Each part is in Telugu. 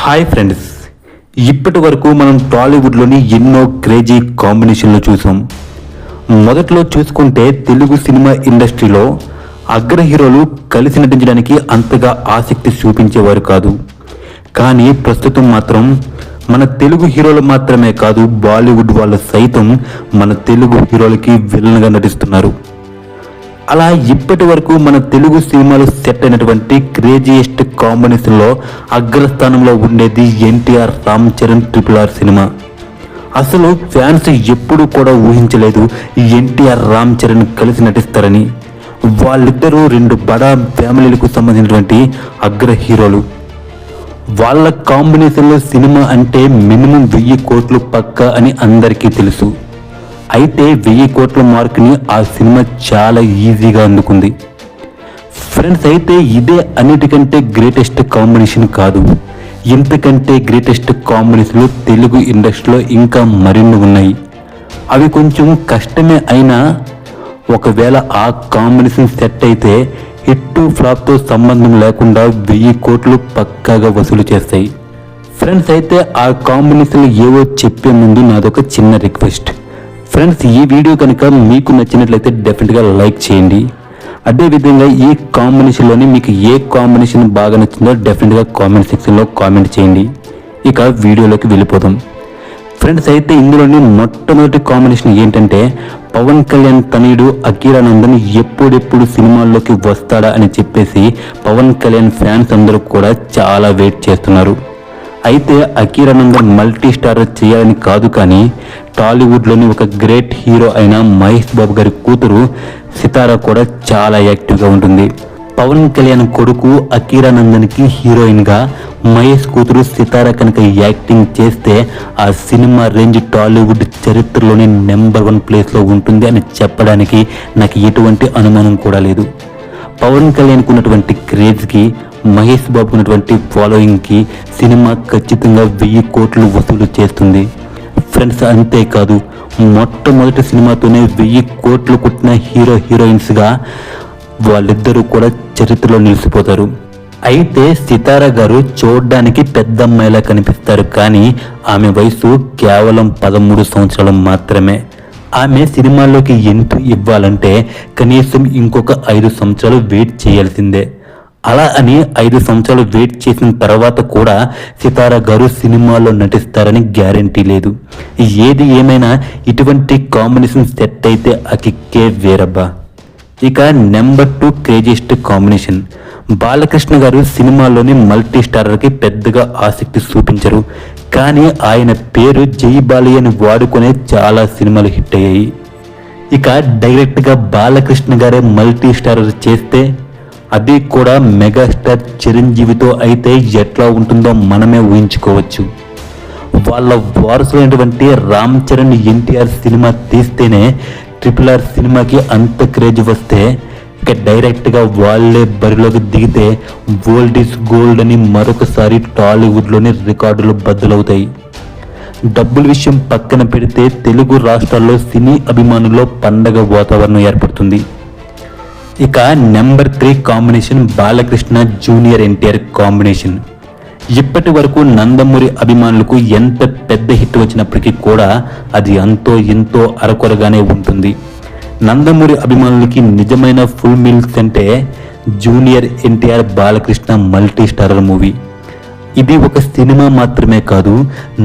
హాయ్ ఫ్రెండ్స్ ఇప్పటి వరకు మనం టాలీవుడ్లోని ఎన్నో క్రేజీ కాంబినేషన్లు చూసాం. మొదట్లో చూసుకుంటే తెలుగు సినిమా ఇండస్ట్రీలో అగ్ర హీరోలు కలిసి నటించడానికి అంతగా ఆసక్తి చూపించేవారు కాదు. కానీ ప్రస్తుతం మాత్రం మన తెలుగు హీరోలు మాత్రమే కాదు బాలీవుడ్ వాళ్ళు సైతం మన తెలుగు హీరోలకి విలన్గా నటిస్తున్నారు. అలా ఇప్పటి వరకు మన తెలుగు సినిమాలు సెట్ అయినటువంటి క్రేజియెస్ట్ కాంబినేషన్లో అగ్రస్థానంలో ఉండేది NTR Ram Charan triple R cinema. అసలు ఫ్యాన్స్ ఎప్పుడూ కూడా ఊహించలేదు ఎన్టీఆర్ రామ్ చరణ్ కలిసి నటిస్తారని. వాళ్ళిద్దరూ రెండు బడా ఫ్యామిలీలకు సంబంధించినటువంటి అగ్ర హీరోలు. వాళ్ళ కాంబినేషన్లో సినిమా అంటే మినిమం వెయ్యి కోట్లు పక్క అని అందరికీ తెలుసు. అయితే వెయ్యి కోట్ల మార్కుని ఆ సినిమా చాలా ఈజీగా అందుకుంది. ఫ్రెండ్స్ అయితే ఇదే అన్నిటికంటే గ్రేటెస్ట్ కాంబినేషన్ కాదు. ఇంతకంటే గ్రేటెస్ట్ కాంబినేషన్లు తెలుగు ఇండస్ట్రీలో ఇంకా మరిన్ని ఉన్నాయి. అవి కొంచెం కష్టమే అయినా ఒకవేళ ఆ కాంబినేషన్ సెట్ అయితే హిట్ ఫ్లాప్తో సంబంధం లేకుండా వెయ్యి కోట్లు పక్కాగా వసూలు చేస్తాయి. ఫ్రెండ్స్ అయితే ఆ కాంబినేషన్లు ఏవో చెప్పే ముందు నాదొక చిన్న రిక్వెస్ట్. ఫ్రెండ్స్ ఈ వీడియో కనుక మీకు నచ్చినట్లయితే డెఫినెట్గా లైక్ చేయండి. అదేవిధంగా ఈ కాంబినేషన్లోని మీకు ఏ కాంబినేషన్ బాగా నచ్చిందో డెఫినెట్గా కామెంట్ సెక్షన్లో కామెంట్ చేయండి. ఇక వీడియోలోకి వెళ్ళిపోదాం. ఫ్రెండ్స్ అయితే ఇందులోని మొట్టమొదటి కాంబినేషన్ ఏంటంటే పవన్ కళ్యాణ్ తనయుడు అఖీరానందన్ ఎప్పుడెప్పుడు సినిమాల్లోకి వస్తాడా అని చెప్పేసి పవన్ కళ్యాణ్ ఫ్యాన్స్ అందరూ కూడా చాలా వెయిట్ చేస్తున్నారు. అయితే అకీరానందన్ మల్టీ స్టార్ చేయాలని కాదు కానీ టాలీవుడ్లోని ఒక గ్రేట్ హీరో అయిన మహేష్ బాబు గారి కూతురు సితారా కూడా చాలా యాక్టివ్గా ఉంటుంది. పవన్ కళ్యాణ్ కొడుకు అఖీరానందన్కి హీరోయిన్గా మహేష్ కూతురు సితారా కనుక యాక్టింగ్ చేస్తే ఆ సినిమా రేంజ్ టాలీవుడ్ చరిత్రలోని నెంబర్ వన్ ప్లేస్లో ఉంటుంది అని చెప్పడానికి నాకు ఎటువంటి అనుమానం కూడా లేదు. పవన్ కళ్యాణ్కి ఉన్నటువంటి క్రేజ్కి మహేష్ బాబు ఉన్నటువంటి ఫాలోయింగ్కి సినిమా ఖచ్చితంగా వెయ్యి కోట్లు వసూలు చేస్తుంది. ఫ్రెండ్స్ అంతేకాదు మొట్టమొదటి సినిమాతోనే వెయ్యి కోట్లు కుట్టిన హీరో హీరోయిన్స్గా వాళ్ళిద్దరూ కూడా చరిత్రలో నిలిచిపోతారు. అయితే సితారా గారు చూడడానికి పెద్ద అమ్మాయిలా కనిపిస్తారు కానీ ఆమె వయసు కేవలం పదమూడు సంవత్సరాలు మాత్రమే. ఆమె సినిమాల్లోకి ఎంట్రీ ఇవ్వాలంటే కనీసం ఇంకొక ఐదు సంవత్సరాలు వెయిట్ చేయాల్సిందే. అలా అని ఐదు సంవత్సరాలు వెయిట్ చేసిన తర్వాత కూడా సితారా గారు సినిమాలో నటిస్తారని గ్యారంటీ లేదు. ఏది ఏమైనా ఇటువంటి కాంబినేషన్ సెట్ అయితే అకిక్కే వేరబ్బా. ఇక number two craziest combination. Balakrishna garu సినిమాలోని మల్టీ స్టారర్కి పెద్దగా ఆసక్తి చూపించరు. కానీ ఆయన పేరు జై బాలయ్య అని వాడుకునే చాలా సినిమాలు హిట్ అయ్యాయి. ఇక డైరెక్ట్గా బాలకృష్ణ గారే మల్టీ స్టారర్ చేస్తే అది కూడా మెగాస్టార్ చిరంజీవితో అయితే ఎట్లా ఉంటుందో మనమే ఊహించుకోవచ్చు. వాళ్ళ వారసులైనటువంటి రామ్ చరణ్ ఎన్టీఆర్ సినిమా తీస్తేనే ట్రిపుల్ ఆర్ సినిమాకి అంత క్రేజ్ వస్తే ఇక డైరెక్ట్గా వాళ్ళే బరిలోకి దిగితే గోల్డ్ ఇస్ గోల్డ్ అని మరొకసారి టాలీవుడ్లోని రికార్డులు బద్దలవుతాయి. డబ్బుల విషయం పక్కన పెడితే తెలుగు రాష్ట్రాల్లో సినీ అభిమానుల్లో పండగ వాతావరణం ఏర్పడుతుంది. ఇక number three combination Balakrishna junior NTR combination. ఇప్పటి వరకు నందమూరి అభిమానులకు ఎంత పెద్ద హిట్ వచ్చినప్పటికీ కూడా అది అంతో ఎంతో అరకొరగానే ఉంటుంది. నందమూరి అభిమానులకి నిజమైన ఫుల్ మీల్స్ అంటే junior NTR Balakrishna multi starrer movie. ఇది ఒక సినిమా మాత్రమే కాదు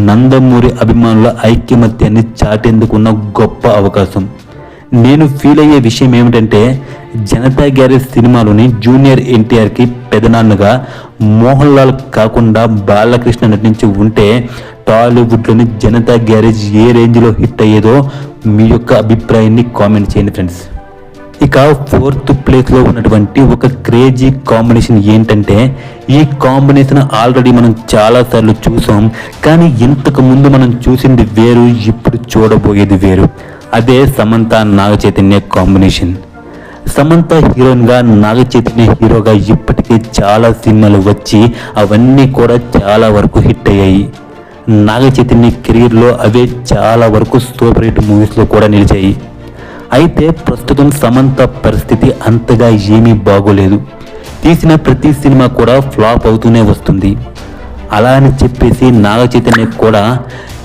నందమూరి అభిమానుల ఐక్యమత్యాన్ని చాటేందుకున్న గొప్ప అవకాశం. నేను ఫీల్ అయ్యే విషయం ఏమిటంటే జనతా గ్యారేజ్ సినిమాలోని జూనియర్ ఎన్టీఆర్కి పెదనాన్నగా మోహన్ లాల్ కాకుండా బాలకృష్ణ నటించి ఉంటే టాలీవుడ్లోని జనతా గ్యారేజ్ ఏ రేంజ్లో హిట్ అయ్యేదో మీ యొక్క అభిప్రాయాన్ని కామెంట్ చేయండి ఫ్రెండ్స్. ఇక ఫోర్త్ ప్లేస్లో ఉన్నటువంటి ఒక క్రేజీ కాంబినేషన్ ఏంటంటే ఈ కాంబినేషన్ ఆల్రెడీ మనం చాలాసార్లు చూసాం కానీ ఇంతకు ముందు మనం చూసింది వేరు ఇప్పుడు చూడబోయేది వేరు. అదే సమంత నాగ చైతన్య కాంబినేషన్ సమంత హీరోయిన్గా నాగ చైతన్య హీరోగా ఇప్పటికే చాలా సినిమాలు వచ్చి అవన్నీ కూడా చాలా వరకు హిట్ అయ్యాయి. నాగ చైతన్య కెరీర్లో అవే చాలా వరకు సూపర్ హిట్ మూవీస్లో కూడా నిలిచాయి. అయితే ప్రస్తుతం సమంత పరిస్థితి అంతగా ఏమీ బాగోలేదు. తీసిన ప్రతి సినిమా కూడా ఫ్లాప్ అవుతూనే వస్తుంది. అలా అని చెప్పేసి నాగ చైతన్య కూడా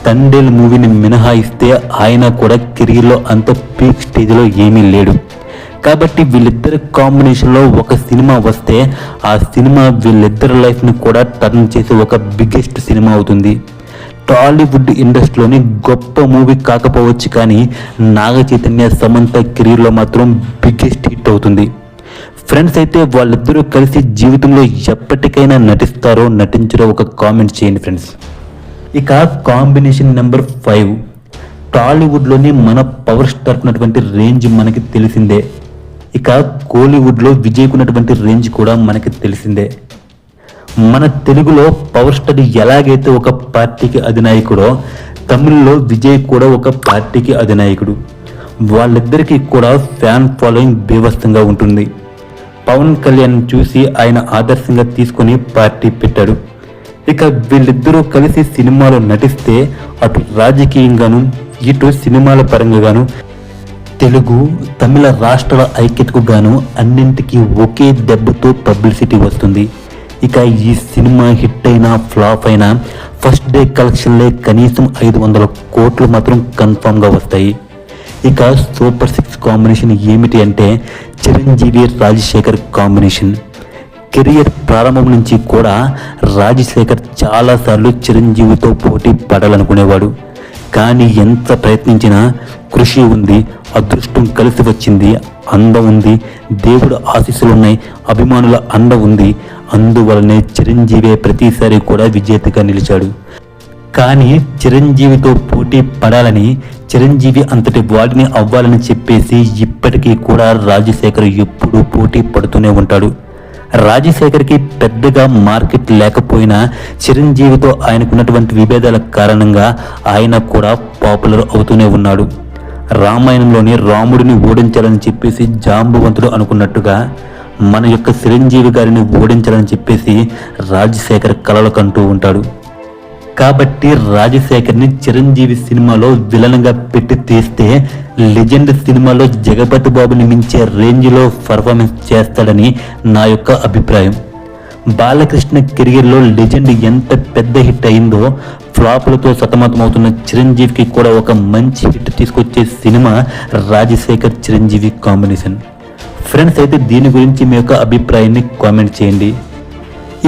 తండేల్ మూవీని మినహాయిస్తే ఆయన కూడా కెరీర్లో అంత పీక్ స్టేజ్లో ఏమీ లేడు. కాబట్టి వీళ్ళిద్దరి కాంబినేషన్లో ఒక సినిమా వస్తే ఆ సినిమా వీళ్ళిద్దరి లైఫ్ని కూడా టర్న్ చేసే ఒక బిగ్గెస్ట్ సినిమా అవుతుంది. టాలీవుడ్ ఇండస్ట్రీలోని గొప్ప మూవీ కాకపోవచ్చు కానీ నాగ చైతన్య సమంత కెరీర్లో మాత్రం బిగ్గెస్ట్ హిట్ అవుతుంది. ఫ్రెండ్స్ అయితే వాళ్ళిద్దరూ కలిసి జీవితంలో ఎప్పటికైనా నటిస్తారో నటించడో ఒక కామెంట్ చేయండి ఫ్రెండ్స్. ఇక కాంబినేషన్ నెంబర్ ఫైవ్. టాలీవుడ్లోని మన పవర్ స్టార్ ఉన్నటువంటి రేంజ్ మనకి తెలిసిందే. ఇక కోలీవుడ్లో విజయ్కున్నటువంటి రేంజ్ కూడా మనకి తెలిసిందే. మన తెలుగులో పవర్ స్టార్ ఎలాగైతే ఒక పార్టీకి అధినాయకుడో తమిళ్ళో విజయ్ కూడా ఒక పార్టీకి అధినాయకుడు. వాళ్ళిద్దరికీ కూడా ఫ్యాన్ ఫాలోయింగ్ బీభత్సంగా ఉంటుంది. పవన్ కళ్యాణ్ చూసి ఆయన ఆదర్శంగా తీసుకొని పార్టీ పెట్టాడు. ఇక వీళ్ళిద్దరూ కలిసి సినిమాలో నటిస్తే అటు రాజకీయంగాను ఇటు సినిమాల పరంగాను తెలుగు తమిళ రాష్ట్రాల ఐక్యతకు గాను అన్నింటికీ ఒకే దెబ్బతో పబ్లిసిటీ వస్తుంది. ఇక ఈ సినిమా హిట్ అయినా ఫ్లాప్ అయినా ఫస్ట్ డే కలెక్షన్లే కనీసం ఐదు వందల కోట్లు మాత్రం కన్ఫామ్గా వస్తాయి. ఇక సూపర్ సిక్స్ కాంబినేషన్ ఏమిటి అంటే చిరంజీవి రాజశేఖర్ కాంబినేషన్. కెరియర్ ప్రారంభం నుంచి కూడా రాజశేఖర్ చాలాసార్లు చిరంజీవితో పోటీ పడాలనుకునేవాడు. కానీ ఎంత ప్రయత్నించినా కృషి ఉంది అదృష్టం కలిసి వచ్చింది అందం ఉంది దేవుడు ఆశీస్సులు ఉన్నాయి అభిమానుల అండ ఉంది. అందువలనే చిరంజీవి ప్రతిసారి కూడా విజేతగా నిలిచాడు. కానీ చిరంజీవితో పోటీ పడాలని చిరంజీవి అంతటి వాడిని అవ్వాలని చెప్పేసి ఇప్పటికీ కూడా రాజశేఖర్ ఎప్పుడూ పోటీ పడుతూనే ఉంటాడు. రాజశేఖర్కి పెద్దగా మార్కెట్ లేకపోయినా చిరంజీవితో ఆయనకున్నటువంటి విభేదాల కారణంగా ఆయన కూడా పాపులర్ అవుతూనే ఉన్నాడు. రామాయణంలోని రాముడిని ఓడించాలని చెప్పేసి జాంబవంతుడు అనుకున్నట్టుగా మన యొక్క చిరంజీవి గారిని ఓడించాలని చెప్పేసి రాజశేఖర్ కలలు కంటూ ఉంటాడు. కాబట్టి రాజశేఖర్ని చిరంజీవి సినిమాలో విలన్గా పెట్టి తీస్తే లెజెండ్ సినిమాలో జగపతి బాబుని మించే రేంజ్లో పర్ఫార్మెన్స్ చేస్తాడని నా యొక్క అభిప్రాయం. బాలకృష్ణ కెరియర్లో లెజెండ్ ఎంత పెద్ద హిట్ అయిందో ఫ్లాపులతో సతమతమవుతున్న చిరంజీవికి కూడా ఒక మంచి హిట్ తీసుకొచ్చే cinema Rajasekhar Chiranjeevi combination. Friends అయితే దీని గురించి మీ యొక్క అభిప్రాయాన్ని కామెంట్ చేయండి.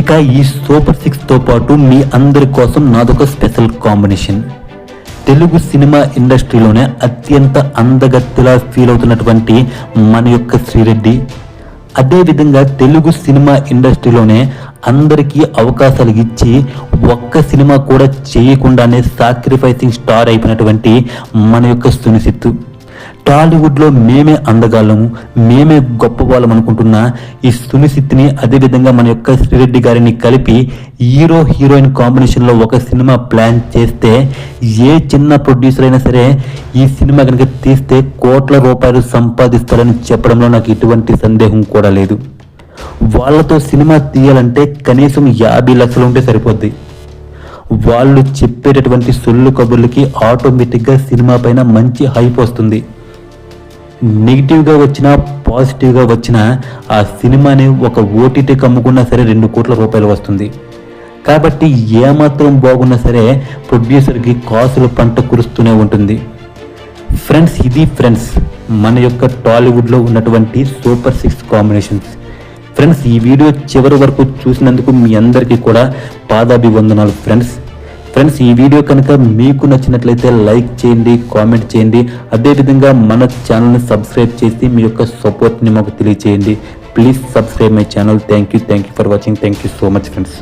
ఇక ఈ సూపర్ సిక్స్తో పాటు మీ అందరి కోసం నాదొక స్పెషల్ కాంబినేషన్. తెలుగు సినిమా ఇండస్ట్రీలోనే అత్యంత అందగత్తిలా ఫీల్ అవుతున్నటువంటి మన యొక్క శ్రీరెడ్డి. అదేవిధంగా తెలుగు సినిమా ఇండస్ట్రీలోనే అందరికీ అవకాశాలు ఇచ్చి ఒక్క సినిమా కూడా చేయకుండానే సాక్రిఫైసింగ్ స్టార్ అయిపోయినటువంటి మన యొక్క సునిసిత్తు. టాలీవుడ్లో మేమే అందగాళ్ళము మేమే గొప్ప వాళ్ళం అనుకుంటున్న ఈ సునిసిత్ని అదేవిధంగా మన యొక్క శ్రీరెడ్డి గారిని కలిపి హీరో హీరోయిన్ కాంబినేషన్లో ఒక సినిమా ప్లాన్ చేస్తే ఏ చిన్న ప్రొడ్యూసర్ అయినా సరే ఈ సినిమా కనుక తీస్తే కోట్ల రూపాయలు సంపాదిస్తారని చెప్పడంలో నాకు ఎటువంటి సందేహం కూడా లేదు. వాళ్ళతో సినిమా తీయాలంటే కనీసం యాభై లక్షలు ఉంటే సరిపోద్ది. వాళ్ళు చెప్పేటటువంటి సొల్లు కబుర్లకి ఆటోమేటిక్గా సినిమా పైన మంచి హైప్ వస్తుంది. నెగిటివ్గా వచ్చినా పాజిటివ్గా వచ్చినా ఆ సినిమాని ఒక ఓటీటీకి అమ్ముకున్నా సరే రెండు కోట్ల రూపాయలు వస్తుంది. కాబట్టి ఏమాత్రం బాగున్నా సరే ప్రొడ్యూసర్కి కాసులు పంట కురుస్తూనే ఉంటుంది. ఫ్రెండ్స్ ఇది ఫ్రెండ్స్ మన యొక్క టాలీవుడ్లో ఉన్నటువంటి సూపర్ సిక్స్ కాంబినేషన్స్ ఫ్రెండ్స్ ఈ వీడియో చివరి వరకు చూసినందుకు మీ అందరికీ కూడా పాదాభివందనాలు ఫ్రెండ్స్ ఫ్రెండ్స్ ఈ వీడియో కనుక మీకు నచ్చినట్లయితే లైక్ చేయండి కామెంట్ చేయండి. అదేవిధంగా మన ఛానల్ని సబ్స్క్రైబ్ చేసి మీ యొక్క సపోర్ట్ని మాకు తెలియచేయండి. Please subscribe my channel thank you thank you for watching thank you so much friends